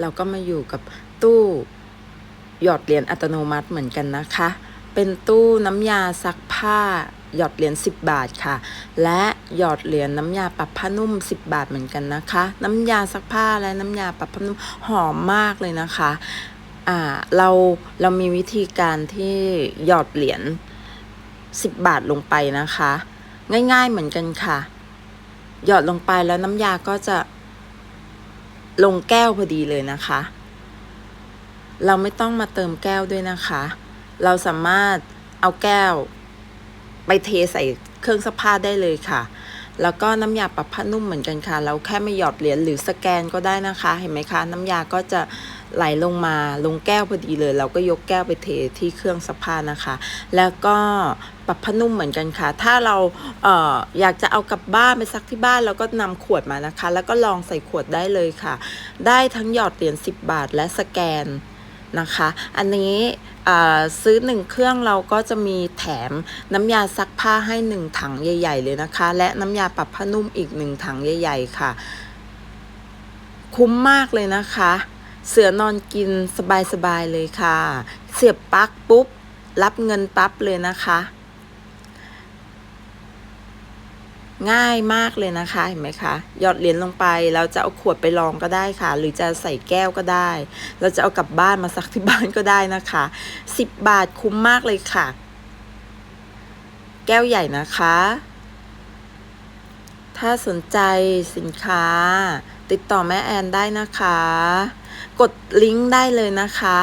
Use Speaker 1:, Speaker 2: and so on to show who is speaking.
Speaker 1: เราก็มาอยู่กับตู้หยอดเหรียญอัตโนมัติเหมือนกันนะคะ เป็นตู้น้ำยาซักผ้าหยอดเหรียญ10 บาทค่ะ และหยอดเหรียญน้ำยาปรับผ้านุ่ม 10 บาทเหมือนกันนะคะ น้ำยาซักผ้าและน้ำยาปรับผ้านุ่มหอมมากเลยนะคะอ่าเราเรามีวิธีการที่หยอดเหรียญ10 บาทลงไปนะคะ ง่ายๆเหมือนกันค่ะ หยอดลงไปแล้วน้ำยาก็จะ ลงแก้วพอดีเลยนะคะ เราไม่ต้องมาเติมแก้วด้วยนะคะ เราสามารถเอาแก้ว ไปเทใส่เครื่องซักผ้าได้เลยค่ะ แล้วก็น้ำยาปรับผ้านุ่มเหมือนกันค่ะเราแค่ไม่หยอดเหรียญหรือสแกนก็ได้นะคะ เห็นไหมคะ น้ำยาก็จะไหลลงมาลงแก้วพอดีเลย เราก็ยกแก้วไปเทที่เครื่องซักผ้านะคะ แล้วก็ปรับผ้านุ่มเหมือนกันค่ะ ถ้าเราเอออยากจะเอากลับบ้านไปซักที่บ้านเราก็นำขวดมานะคะ แล้วก็ลองใส่ขวดได้เลยค่ะ ได้ทั้งหยอดเหรียญ10 บาทและสแกน นะคะ อันนี้ซื้อหนึ่งเครื่องเราก็จะมีแถมน้ำยาซักผ้าให้หนึ่งถังใหญ่ ๆ เลยนะคะ และน้ำยาปรับผ้านุ่มอีกหนึ่งถังใหญ่ ๆ ค่ะ คุ้มมากเลยนะคะ เสือนอนกินสบาย ๆ เลยค่ะ เสียบปลั๊กปุ๊บ รับเงินปั๊บเลยนะคะ ง่ายมากเลยนะคะเห็นไหมคะหยอดเหรียญลงไปเราจะเอาขวดไปลองก็ได้ค่ะ หรือจะใส่แก้วก็ได้ เราจะเอากลับบ้านมาซักที่บ้านก็ได้นะคะสิบบาทคุ้มมากเลยค่ะ แก้วใหญ่นะคะ ถ้าสนใจสินค้า ติดต่อแม่แอนได้นะคะ กดลิงก์ได้เลยนะคะ